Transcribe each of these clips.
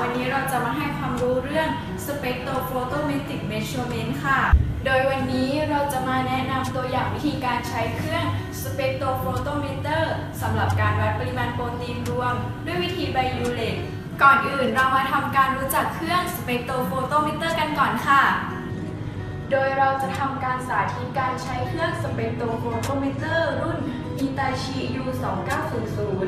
วันนี้เราจะมาให้ความรู้เรื่อง Spectrophotometric Measurement ค่ะ โดยวันนี้เราจะมาแนะนำตัวอย่างวิธีการใช้เครื่องสเปกโตโฟโตมิเตอร์สำหรับการวัดปริมาณโปรตีนรวม ด้วยวิธีไบยูเลตก่อนอื่นเรามาทำการรู้จักเครื่องสเปกโตโฟโตมิเตอร์กันก่อนค่ะ โดยเราจะทำการสาธิตการใช้เครื่องสเปกโตโฟโตมิเตอร์รุ่นอิตาชิ U2900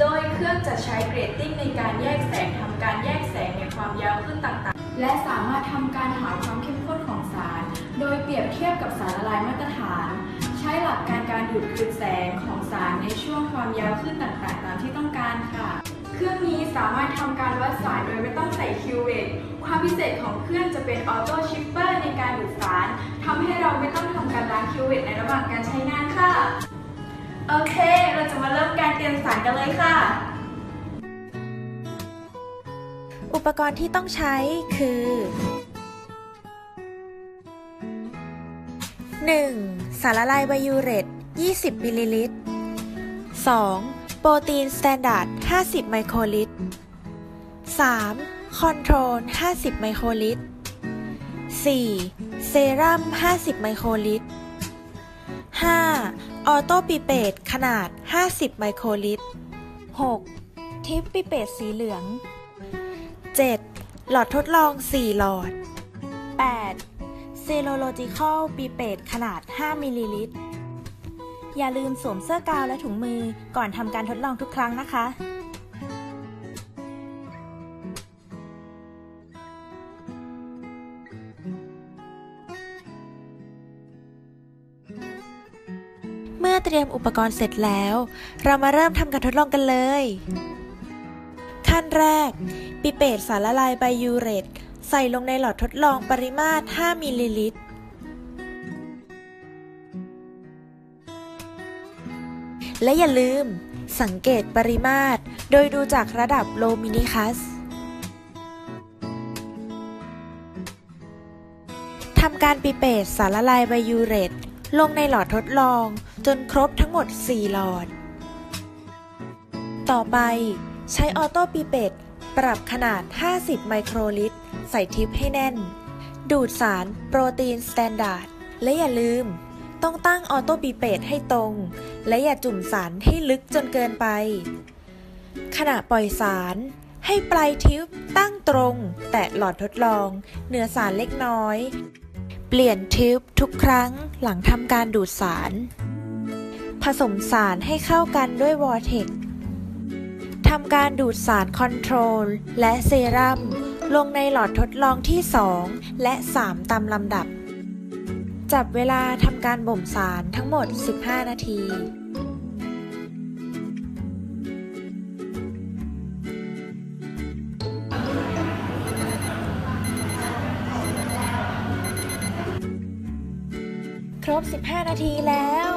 โดยเครื่องจะใช้เกรดติ้งในการแยกแสงทำการแยกแสงในความยาวขึ้นต่างๆ และสามารถทำการหาความเข้มข้นของสาร โดยเปรียบเทียบกับสารละลายมาตรฐาน ใช้หลักการการดูดคืนแสงของสารในช่วงความยาวขึ้นต่างๆ ตามที่ต้องการค่ะ เครื่องนี้สามารถทำการวัดสารโดยไม่ต้องใส่คิวเวตความพิเศษของเครื่องจะเป็นออโต้ชิปเปอร์ในการดูดสารทำให้เราไม่ต้องทำการล้างคิวเวตในระหว่างการใช้งานค่ะ โอเค เราจะมาเริ่มการเตรียมสารกันเลยค่ะ อุปกรณ์ที่ต้องใช้คือ 1. สารละลายไบยูเรต 20 มิลลิลิตร 2. โปรตีนสแตนดาร์ด 50 ไมโครลิตร 3. คอนโทรล 50 ไมโครลิตร 4. เซรั่ม 50 ไมโครลิตร 5. ออโต้ปิเปตขนาด 50 ไมโครลิตร 6. ทิปปิเปตสีเหลือง 7. หลอดทดลอง 4 หลอด 8. เซโลโลจิคอลปีเปตขนาด 5 มิลลิลิตร อย่าลืมสวมเสื้อกาวและถุงมือก่อนทำการทดลองทุกครั้งนะคะ มื่อเตรียมอุปกรณ์เสร็จแล้ว เรามาเริ่มทำการทดลองกันเลย ขั้นแรก ปิเปตสารละลายไบยูเรตใส่ลงในหลอดทดลองปริมาตร 5 มิลลิลิตร และอย่าลืม สังเกตปริมาตร โดยดูจากระดับโลมินิคัสทำการปิเปตสารละลายไบยูเรตลงในหลอดทดลอง จนครบทั้งหมด 4 หลอด ต่อไปใช้ออโต้ปิเปตปรับขนาด 50 ไมโครลิตร ใส่ทิปให้แน่น ดูดสารโปรตีนสแตนดาร์ด และอย่าลืม ต้องตั้งออโต้ปิเปตให้ตรง และอย่าจุ่มสารให้ลึกจนเกินไป ขณะปล่อยสารให้ปลายทิปตั้งตรง แตะหลอดทดลอง เหนือสารเล็กน้อย เปลี่ยนทิปทุกครั้งหลังทำการดูดสาร ผสมสารให้เข้ากันด้วยวอร์เทกทำการดูดสารคอนโทรล และเซรั่มลงในหลอดทดลองที่ 2 และ 3 ตามลำดับ จับเวลาทำการบ่มสารทั้งหมด 15 นาทีครบ 15 นาทีแล้ว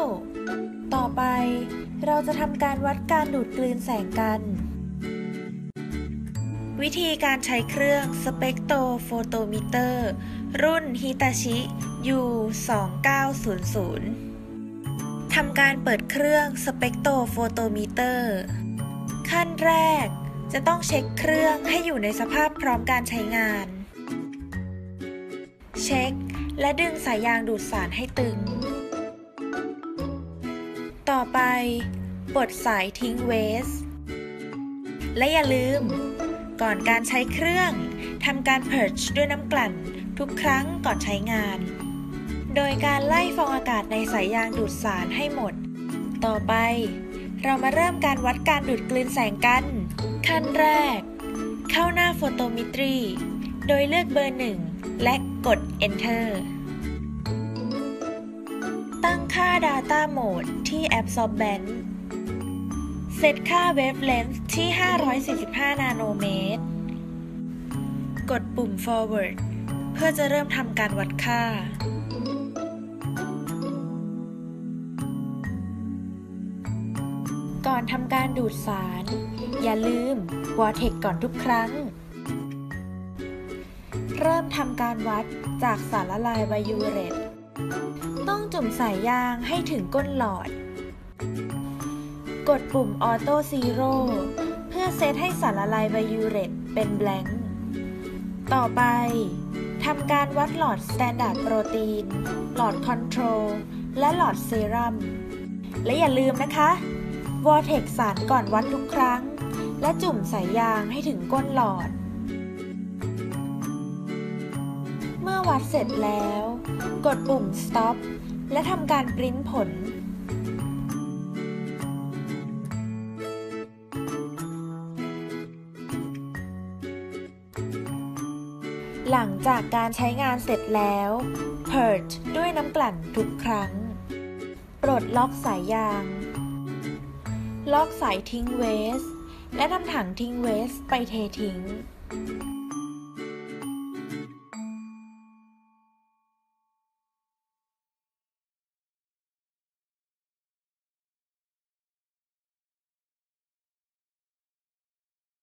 เราจะทำการวัดการดูดกลืนแสงกัน วิธีการใช้เครื่องสเปกโตโฟโตมิเตอร์ รุ่น Hitachi U2900 ทำการเปิดเครื่องสเปกโตโฟโตมิเตอร์ ขั้นแรกจะต้องเช็คเครื่องให้อยู่ในสภาพพร้อมการใช้งาน เช็ค และดึงสายยางดูดสารให้ตึง ต่อไป ปลดสายทิ้งเวส และอย่าลืม ก่อนการใช้เครื่องทำการเพิร์ชด้วยน้ำกลั่นทุกครั้งก่อนใช้งาน โดยการไล่ฟองอากาศในสายยางดูดสารให้หมด ต่อไป เรามาเริ่มการวัดการดูดกลืนแสงกัน ขั้นแรก เข้าหน้าโฟโตมิตรี โดยเลือกเบอร์หนึ่งและกด Enter ตั้งค่า Data Mode ที่ Absorbent เซตค่า Wavelength ที่ 545 นาโนเมตร กดปุ่ม Forward เพื่อจะเริ่มทำการวัดค่า ก่อนทำการดูดสาร อย่าลืมวอเทคก่อนทุกครั้ง เริ่มทำการวัดจากสารละลายไบยูเรตต้องจุ่มสายยางให้ถึงก้นหลอด กดปุ่มออโต้ซีโร่เพื่อเซตให้สารละลายไบยูเรตเป็นแบงค์ต่อไปทำการวัดหลอดสแตนดาร์ดโปรตีน หลอดคอนโทรล และหลอดเซรั่ม และอย่าลืมนะคะวอ r t e x สารก่อนวัดทุกครั้ง และจุ่มสายยางให้ถึงก้นหลอด เมื่อวัดเสร็จแล้ว กดปุ่ม stop และทำการปริ้นผล จากการใช้งานเสร็จแล้ว purge ด้วยน้ำกลั่นทุกครั้ง ปลดล็อกสายยาง ล็อกสายทิ้งเวส และนำถังทิ้งเวสไปเททิ้ง